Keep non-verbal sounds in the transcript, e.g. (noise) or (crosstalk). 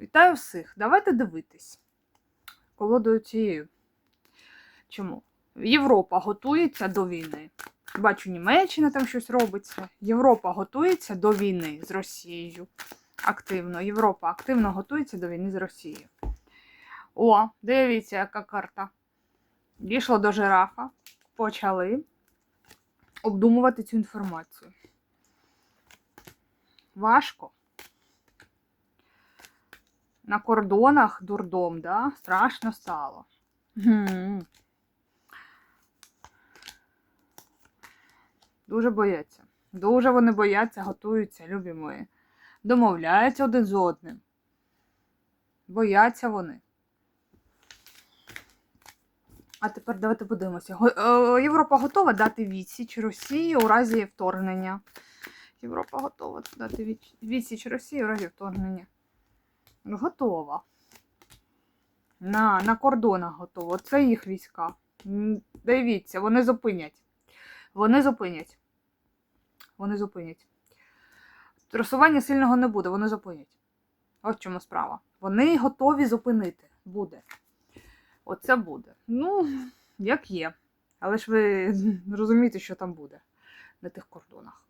Вітаю всіх! Давайте дивитись колодою цією. Чому? Європа готується до війни. Бачу, Німеччина там щось робиться. Європа готується до війни з Росією. Активно. Європа активно готується до війни з Росією. О, дивіться, яка карта. Дійшло до жирафа. Почали обдумувати цю інформацію. Важко. На кордонах дурдом, да? Страшно стало. Дуже бояться. Дуже вони бояться, готуються, любі мої. Домовляються один з одним. Бояться вони. А тепер давайте подивимося. Е, Європа готова дати відсіч Росії у разі вторгнення. Європа готова дати відсіч Росії у разі вторгнення. Готова. На, на кордонах готова. Це їх війська. Дивіться, вони зупинять. Вони зупинять. Вони зупинять. Трасування сильного не буде, вони зупинять. От в чому справа. Вони готові зупинити. Буде. Оце буде. Ну, як є. Але ж ви (laughs) розумієте, що там буде на тих кордонах.